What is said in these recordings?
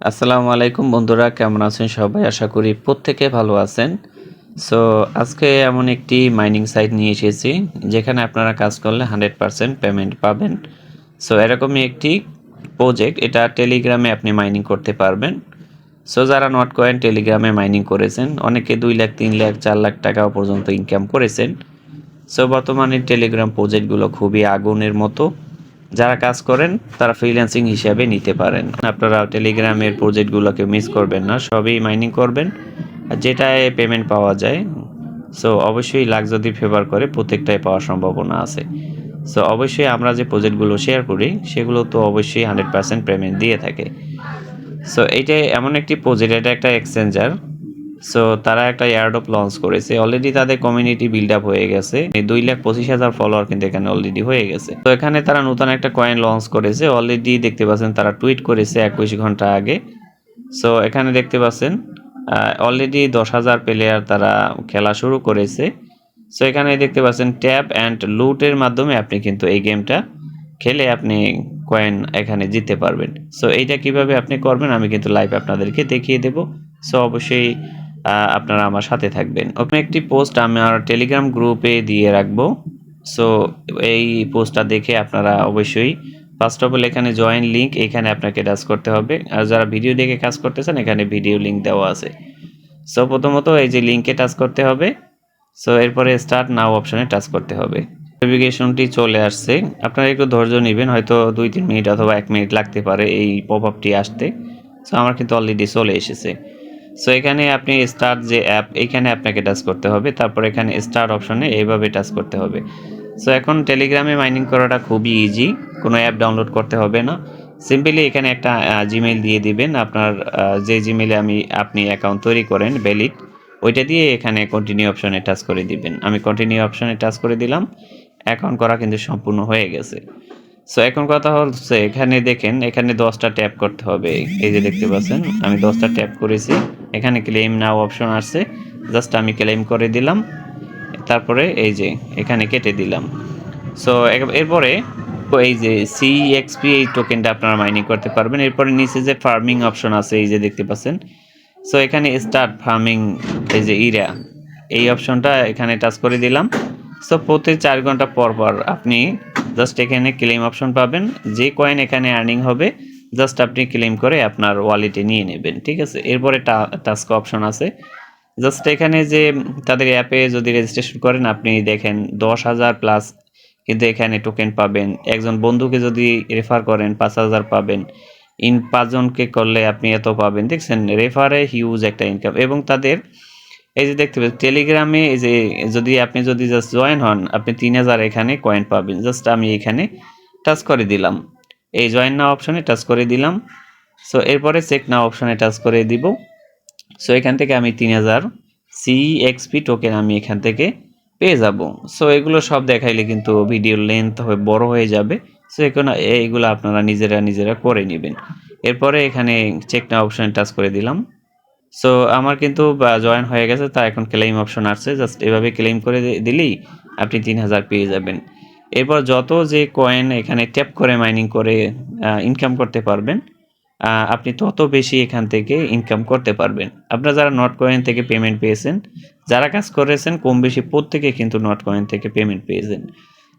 আসসালামু আলাইকুম বন্ধুরা, কেমন আছেন সবাই? আশা করি প্রত্যেকে ভালো আছেন। সো আজকে এমন একটি মাইনিং সাইট নিয়ে এসেছি, যেখানে আপনারা কাজ করলে হান্ড্রেড পারসেন্ট পেমেন্ট পাবেন। সো এরকমই একটি প্রজেক্ট এটা টেলিগ্রামে আপনি মাইনিং করতে পারবেন। সো যারা নট কয়েন টেলিগ্রামে মাইনিং করেছেন, অনেকে দুই লাখ, তিন লাখ, চার লাখ টাকা পর্যন্ত ইনকাম করেছেন। সো বর্তমানে টেলিগ্রাম প্রজেক্টগুলো খুবই আগুনের মতো। যারা কাজ করেন, তারা ফ্রিল্যান্সিং হিসাবে নিতে পারেন। আপনারা টেলিগ্রামের প্রজেক্টগুলোকে মিস করবেন না, সবই মাইনিং করবেন। আর যেটায় পেমেন্ট পাওয়া যায় সো অবশ্যই লাখ যদি ফেভার করে, প্রত্যেকটাই পাওয়ার সম্ভাবনা আছে। সো অবশ্যই আমরা যে প্রজেক্টগুলো শেয়ার করি, সেগুলো তো অবশ্যই হান্ড্রেড পার্সেন্ট পেমেন্ট দিয়ে থাকে। সো এইটা এমন একটি প্রজেক্ট এটা একটা এক্সচেঞ্জার সো তারা একটা এয়ারডপ লঞ্চ করেছে। অলরেডি তাদের কমিউনিটি বিল্ড আপ হয়ে গেছে। দুই লাখ পঁচিশ হাজার ফলোয়ার কিন্তু এখানে অলরেডি হয়ে গেছে। তো এখানে তারা নতুন একটা কয়েন লঞ্চ করেছে। অলরেডি দেখতে পাচ্ছেন তারা টুইট করেছে একুশ ঘণ্টা আগে। সো এখানে দেখতে পাচ্ছেন অলরেডি দশ হাজার প্লেয়ার তারা খেলা শুরু করেছে। সো এখানে দেখতে পাচ্ছেন ট্যাপ অ্যান্ড লুটের মাধ্যমে আপনি কিন্তু এই গেমটা খেলে আপনি কয়েন এখানে জিততে পারবেন। সো এইটা কীভাবে আপনি করবেন আমি কিন্তু লাইভ আপনাদেরকে দেখিয়ে দেব। সো অবশ্যই আপনারা আমার সাথে থাকবেন। ওখানে একটি পোস্ট আমি আমার টেলিগ্রাম গ্রুপে দিয়ে রাখব। সো এই পোস্টটা দেখে আপনারা অবশ্যই ফার্স্ট অফ অল এখানে জয়েন লিঙ্ক এখানে আপনাকে টাচ করতে হবে। আর যারা ভিডিও দেখে কাজ করতেছেন, এখানে ভিডিও লিঙ্ক দেওয়া আছে। সো প্রথমত এই যে লিঙ্কে টাচ করতে হবে। সো এরপরে স্টার্ট নাও অপশানে টাচ করতে হবে। নোটিফিকেশনটি চলে আসছে। আপনারা একটু ধৈর্য নেবেন, হয়তো দুই তিন মিনিট অথবা এক মিনিট লাগতে পারে এই পপ আপটি আসতে। সো আমার কিন্তু অলরেডি চলে এসেছে। সো এখানে আপনি স্টার্ট যে অ্যাপ এইখানে আপনাকে টাচ করতে হবে। তারপর এখানে স্টার্ট অপশনে এইভাবে টাচ করতে হবে। সো এখন টেলিগ্রামে মাইনিং করাটা খুবই ইজি কোনো অ্যাপ ডাউনলোড করতে হবে না। সিম্পলি এখানে একটা জিমেইল দিয়ে দিবেন। আপনার যে জিমেইলে আমি, আপনি অ্যাকাউন্ট তৈরি করেন ভ্যালিড ওইটা দিয়ে এখানে কন্টিনিউ অপশনে টাচ করে দিবেন। আমি কন্টিনিউ অপশনে টাচ করে দিলাম। অ্যাকাউন্ট করা কিন্তু সম্পূর্ণ হয়ে গেছে। সো এখন কথা হচ্ছে, এখানে দেখেন, এখানে দশটা ট্যাপ করতে হবে। এই যে দেখতে পাচ্ছেন, আমি দশটা ট্যাপ করেছি। এখানে ক্লেম নাও অপশন আসছে জাস্ট আমি ক্লেম করে দিলাম। তারপরে এই যে, এখানে কেটে দিলাম। সো এরপরে, এই যে সি সিএক্সপি এই টোকেনটা আপনারা মাইনিং করতে পারবেন। এরপরে নিচে যে ফার্মিং অপশন আছে, এই যে দেখতে পাচ্ছেন। সো এখানে স্টার্ট ফার্মিং এই যে ইরা, এই অপশনটা এখানে টাচ করে দিলাম। সো প্রতি চার ঘণ্টা পর পর আপনি জাস্ট এখানে ক্লেম অপশন পাবেন। যে কয়েন এখানে আর্নিং হবে জাস্ট আপনি ক্লেম করে আপনার ওয়ালেটে নিয়ে নেবেন, ঠিক আছে? এরপরে টাস্ক অপশন আছে। জাস্ট এখানে যে তাদের অ্যাপে যদি রেজিস্ট্রেশন করেন, আপনি দেখেন দশ হাজার প্লাস কিন্তু এখানে টোকেন পাবেন। একজন বন্ধুকে যদি রেফার করেন, পাঁচ হাজার পাবেন। ইন পাঁচজনকে করলে আপনি এত পাবেন, দেখছেন? রেফারে হিউজ একটা ইনকাম এবং তাদের এই যে দেখতে পাচ্ছেন টেলিগ্রামে এই যে যদি আপনি যদি জাস্ট জয়েন হন, আপনি তিন হাজার এখানে কয়েন পাবেন। জাস্ট আমি এখানে টাচ করে দিলাম। এই জয়েন নাও অপশনে টাচ করে দিলাম। সো এরপরে চেক নাও অপশনে টাচ করে দিব। সো এখান থেকে আমি তিন হাজার সিএক্সপি টোকেন আমি এখান থেকে পেয়ে যাব। সো এগুলো সব দেখাইলে কিন্তু ভিডিওর লেন্থ হয়ে বড় হয়ে যাবে। সো এখানে এইগুলো আপনারা নিজেরা নিজেরা করে নেবেন। এরপরে এখানে চেক নাও অপশনে টাচ করে দিলাম। সো আমার কিন্তু জয়েন হয়ে গেছে, তা এখন ক্লেম অপশন আসছে। জাস্ট এভাবে ক্লেম করে দিলেই আপনি তিন হাজার পেয়ে যাবেন। এরপর যত যে কয়েন এখানে ট্যাপ করে মাইনিং করে ইনকাম করতে পারবেন আপনি তত বেশি এখান থেকে ইনকাম করতে পারবেন। আপনারা যারা নট কয়েন থেকে পেমেন্ট পেয়েছেন, যারা কাজ করেছেন, কম বেশি প্রত্যেকে কিন্তু নট কয়েন থেকে পেমেন্ট পেয়েছেন।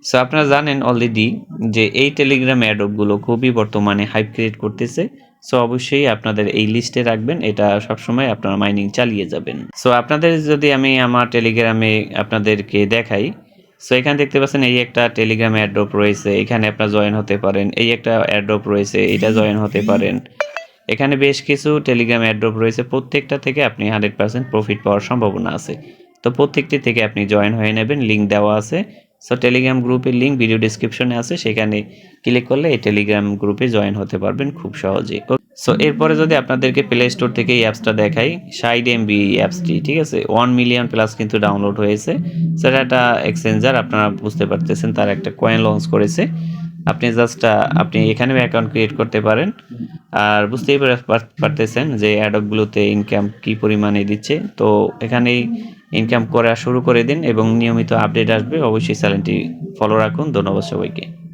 সো আপনারা জানেন অলরেডি যে এই টেলিগ্রাম অ্যাডপগুলো খুবই বর্তমানে হাইপ ক্রিয়েট করতেছে। সো অবশ্যই আপনাদের এই লিস্টে রাখবেন। এটা সবসময় আপনারা মাইনিং চালিয়ে যাবেন। সো আপনাদের যদি আমি আমার টেলিগ্রামে আপনাদেরকে দেখাই সো এখানে দেখতে পাচ্ছেন এই একটা টেলিগ্রাম অ্যাড্রপ রয়েছে। এখানে আপনারা জয়েন হতে পারেন। এই একটা অ্যাড্রপ রয়েছে, এটা জয়েন হতে পারেন। এখানে বেশ কিছু টেলিগ্রাম অ্যাড্রপ রয়েছে। প্রত্যেকটা থেকে আপনি হান্ড্রেড পার্সেন্ট প্রফিট পাওয়ার সম্ভাবনা আছে। তো, প্রত্যেকটি থেকে আপনি জয়েন হয়ে নেবেন। লিঙ্ক দেওয়া আছে। সো টেলিগ্রাম গ্রুপের লিঙ্ক ভিডিও ডিসক্রিপশনে আছে। সেখানে ক্লিক করলে এই টেলিগ্রাম গ্রুপে জয়েন হতে পারবেন খুব সহজেই সো এরপরে যদি আপনাদেরকে প্লে স্টোর থেকে এই অ্যাপসটা দেখাই সাইড এমবি অ্যাপসটি ঠিক আছে? ওয়ান মিলিয়ন প্লাস কিন্তু ডাউনলোড হয়েছে। সেটা একটা এক্সচেঞ্জার আপনারা বুঝতে পারতেছেন, তার একটা কয়েন লঞ্চ করেছে। আপনি জাস্ট আপনি এখানেও অ্যাকাউন্ট ক্রিয়েট করতে পারেন। আর বুঝতেই পার- পার- পারতেছেন যে অ্যাডপগুলোতে ইনকাম কি পরিমাণে দিচ্ছে। তো এখানেই ইনকাম করা শুরু করে দিন এবং নিয়মিত আপডেট আসবে। অবশ্যই চ্যানেলটি ফলো রাখুন। ধন্যবাদ সবাইকে।